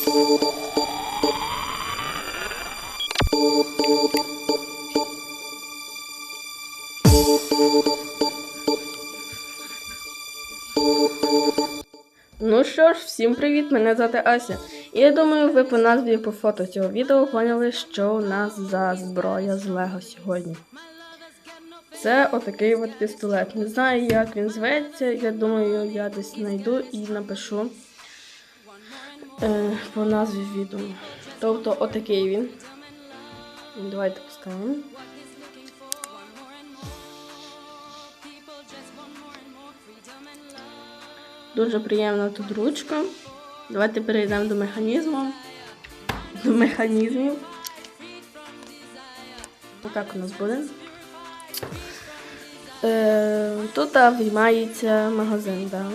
Ну що ж, всім привіт! Мене звати Ася. І я думаю, ви по назві по фото цього відео поняли, що у нас за зброя з Лего сьогодні. Це отакий от пістолет. Не знаю, як він зветься. Я думаю, я десь знайду і напишу по назві відео. Тобто, отакий він. Давайте поставимо. Дуже приємна тут ручка. Давайте перейдемо до механізму. До механізмів. Отак у нас буде. Е, тут виймається магазин, да.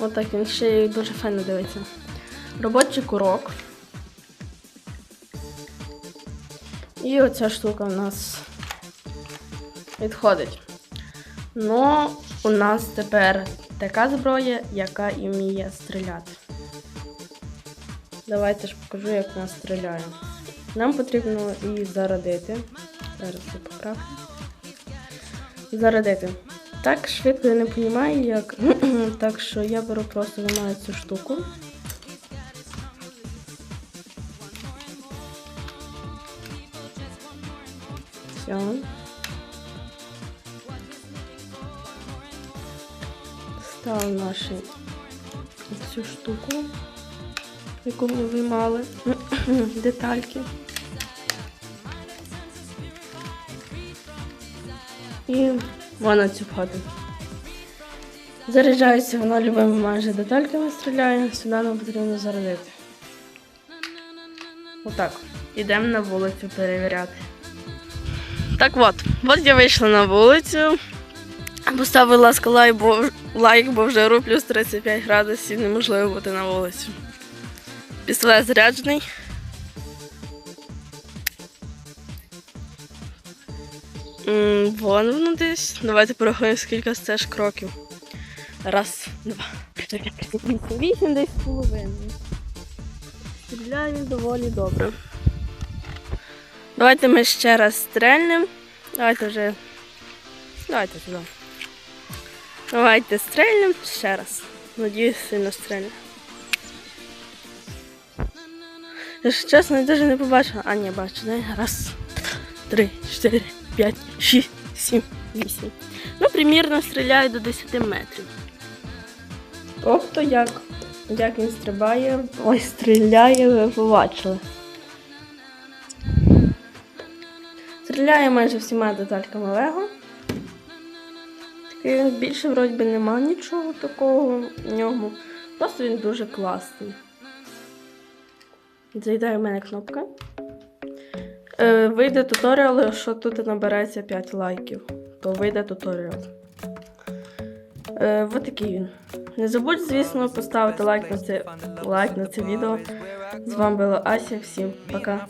Отак він ще дуже файно дивиться. Робочий курок. І оця штука у нас відходить. Ну, у нас тепер така зброя, яка і вміє стріляти. Давайте ж покажу, як вона стріляє. Нам потрібно її зарядити. Зараз я поправлю. Зарядити. Так швидко я не розумію, як. так що я беру просто вимаю цю штуку. Все. Ставимо нашу цю штуку, яку ми виймали, детальки. І вона цю входить. Заряджається вона любими майже детальками стріляє, сюди нам потрібно зарядити. Отак. Ідемо на вулицю перевіряти. Так от, от я вийшла на вулицю. Поставила ласка лайк, бо, лайк, бо вже ру плюс 35 градусів, неможливо бути на вулиці. Пістолет заряджений. М, Вон воно десь. Давайте порахуємо, скільки це ж кроків. Раз, два, п'ять, вісім. Десь з половиною. Стріляє доволі добре. Давайте ми ще раз стрельнемо. Давайте вже. Давайте туди. Давайте стрельнемо ще раз. Надіюсь, сильно стрельне. Якщо чесно, я навіть не побачила. А, ні, бачу, дай. Раз, два, три, чотири, п'ять, шість, сім, вісім. Ну, примірно стріляю до 10 метрів. Тобто, як, як він стрибає, ой, стріляє, ви побачили. Стріляє майже всіма детальками Лего. Такий він більше вроді би нема нічого такого в ньому. Просто він дуже класний. Зайде в мене кнопка. Е, вийде туторіал, якщо тут набереться 5 лайків, то вийде туторіал. Е, ось такий він. Не забудь, звісно, поставити лайк на це, лайк на це відео. З вами була Ася. Всім пока.